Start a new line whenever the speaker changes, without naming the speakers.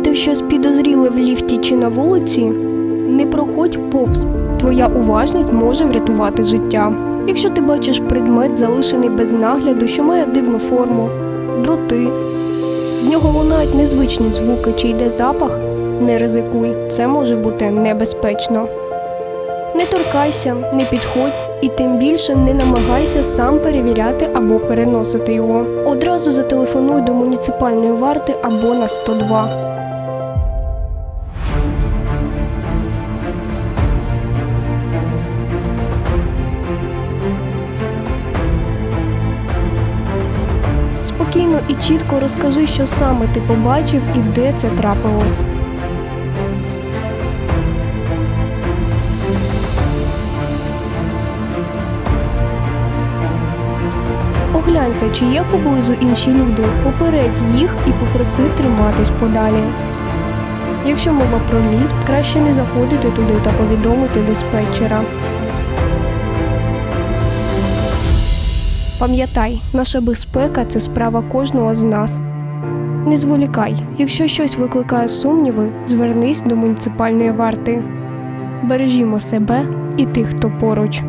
помітив щось підозріле в ліфті чи на вулиці, не проходь повз. Твоя уважність може врятувати життя. Якщо ти бачиш предмет, залишений без нагляду, що має дивну форму, дроти, з нього лунають незвичні звуки чи йде запах, не ризикуй, це може бути небезпечно. Не торкайся, не підходь і тим більше не намагайся сам перевіряти або переносити його. Одразу зателефонуй до муніципальної варти або на 102. Спокійно і чітко розкажи, що саме ти побачив і де це трапилось. Оглянься, чи є поблизу інші люди, попередь їх і попроси триматись подалі. Якщо мова про ліфт, краще не заходити туди та повідомити диспетчера. Пам'ятай, наша безпека це справа кожного з нас. Не зволікай, якщо щось викликає сумніви, звернись до муніципальної варти. Бережімо себе і тих, хто поруч.